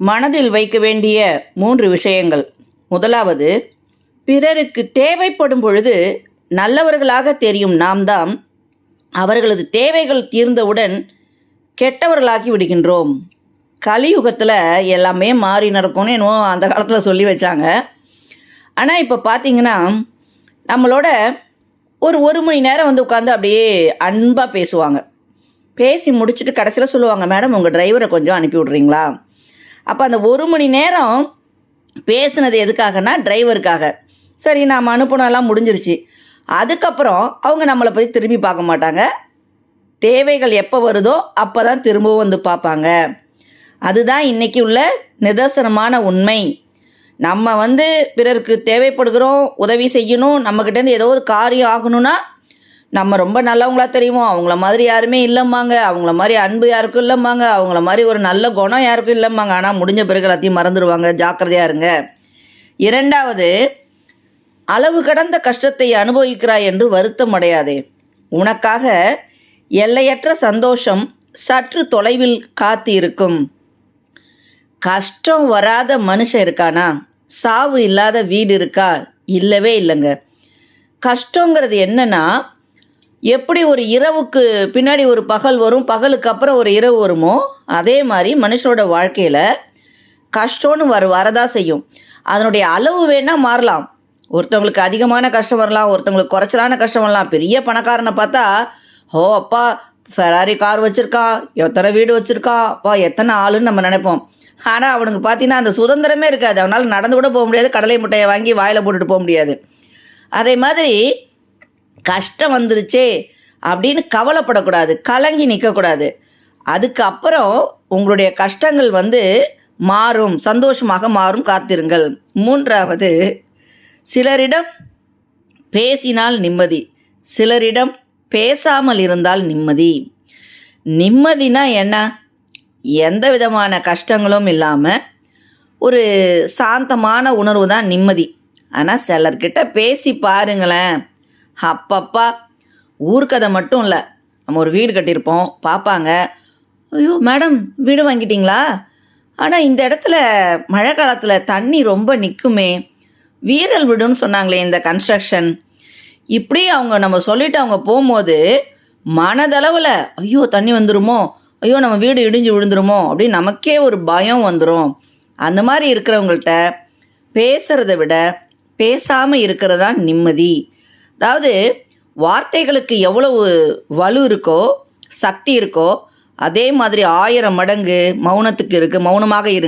மனதில் வைக்க வேண்டிய மூன்று விஷயங்கள். முதலாவது பிறருக்கு தேவைப்படும் பொழுது நல்லவர்களாக தெரியும் நாம் தான் அவர்களது தேவைகள் தீர்ந்தவுடன் கெட்டவர்களாகி விடுகின்றோம். கலியுகத்தில் எல்லாமே மாறி நடக்கும்னு என்னவோ அந்த காலத்தில் சொல்லி வச்சாங்க. ஆனால் இப்போ பார்த்தீங்கன்னா நம்மளோட ஒரு ஒரு மணி நேரம் வந்து உட்காந்து அப்படியே அன்பாக பேசுவாங்க. பேசி முடிச்சுட்டு கடைசியில் சொல்லுவாங்க மேடம் உங்கள் டிரைவரை கொஞ்சம் அனுப்பி விட்றீங்களா? அப்போ அந்த ஒரு மணி நேரம் பேசுனது எதுக்காகனா டிரைவருக்காக. சரி நாம் அனுப்பினெல்லாம் முடிஞ்சிருச்சு. அதுக்கப்புறம் அவங்க நம்மளை பற்றி திரும்பி பார்க்க மாட்டாங்க. தேவைகள் எப்போ வருதோ அப்போ தான் திரும்பவும் வந்து பார்ப்பாங்க. அதுதான் இன்றைக்கி உள்ள நிதர்சனமான உண்மை. நம்ம வந்து பிறருக்கு தேவைப்படுகிறோம் உதவி செய்யணும் நம்மக்கிட்டேருந்து ஏதோ ஒரு காரியம் ஆகணும்னா நம்ம ரொம்ப நல்லவங்களா தெரியுமோ? அவங்கள மாதிரி யாருமே இல்லைம்பாங்க அவங்கள மாதிரி அன்பு யாருக்கும் இல்லைம்பாங்க அவங்கள மாதிரி ஒரு நல்ல குணம் யாருக்கும் இல்லைம்பாங்க ஆனால் முடிஞ்ச பிறகு எல்லாத்தையும் மறந்துடுவாங்க ஜாக்கிரதையாக இருங்க. இரண்டாவது அளவு கடந்த கஷ்டத்தை அனுபவிக்கிறாய் என்று வருத்தம் அடையாதே. உனக்காக எல்லையற்ற சந்தோஷம் சற்று தொலைவில் காத்து இருக்கும் கஷ்டம் வராத மனுஷன் இருக்கானா? சாவு இல்லாத வீடு இருக்கா? இல்லவே இல்லைங்க. கஷ்டங்கிறது என்னன்னா எப்படி ஒரு இரவுக்கு பின்னாடி ஒரு பகல் வரும் பகலுக்கு அப்புறம் ஒரு இரவு வருமோ அதே மாதிரி மனுஷனோட வாழ்க்கையில் கஷ்டம்னு வர வரதா செய்யும். அதனுடைய அளவு வேணால் மாறலாம். ஒருத்தவங்களுக்கு அதிகமான கஷ்டம் வரலாம் ஒருத்தவங்களுக்கு குறைச்சலான கஷ்டம் வரலாம். பெரிய பணக்காரனை பார்த்தா ஓ அப்பா ஃபெராரி கார் வச்சுருக்கான் எத்தனை வீடு வச்சுருக்கான் அப்பா எத்தனை ஆளுன்னு நம்ம நினைப்போம். ஆனால் அவனுக்கு பார்த்தீங்கன்னா அந்த சுதந்திரமே இருக்காது. அவனால் நடந்து கூட போக முடியாது கடலை முட்டையை வாங்கி வாயில் போட்டுட்டு போக முடியாது. அதே மாதிரி கஷ்டம் வந்துருச்சே அப்படின்னு கவலைப்படக்கூடாது கலங்கி நிற்கக்கூடாது அதுக்கு அப்புறம் உங்களுடைய கஷ்டங்கள் வந்து மாறும் சந்தோஷமாக மாறும் காத்திருங்கள். மூன்றாவது சிலரிடம் பேசினால் நிம்மதி. சிலரிடம் பேசாமல் இருந்தால் நிம்மதி. நிம்மதினா என்ன? எந்த விதமான கஷ்டங்களும் இல்லாமல் ஒரு சாந்தமான உணர்வு தான் நிம்மதி. ஆனால் சிலர்கிட்ட பேசி பாருங்களேன். அப்பப்பா. ஊர்க்கதை மட்டும் இல்லை. நம்ம ஒரு வீடு கட்டியிருப்போம். பார்ப்பாங்க. ஐயோ மேடம் வீடு வாங்கிட்டீங்களா? ஆனால் இந்த இடத்துல மழை காலத்தில் தண்ணி ரொம்ப நிற்குமே வீரல் வீடுன்னு சொன்னாங்களே இந்த கன்ஸ்ட்ரக்ஷன் இப்படி அவங்க நம்ம சொல்லிட்டு அவங்க போகும்போது மனதளவில் ஐயோ தண்ணி வந்துருமோ? ஐயோ நம்ம வீடு இடிஞ்சு விழுந்துருமோ? அப்படின்னு நமக்கே ஒரு பயம் வந்துடும் அந்த மாதிரி இருக்கிறவங்கள்ட்ட பேசுகிறத விட பேசாமல் இருக்கிறது தான் நிம்மதி. அதாவது வார்த்தைகளுக்கு எவ்வளவு வலு இருக்கோ சக்தி இருக்கோ அதே மாதிரி ஆயிரம் மடங்கு மௌனத்துக்கு இருக்குது மௌனமாக இரு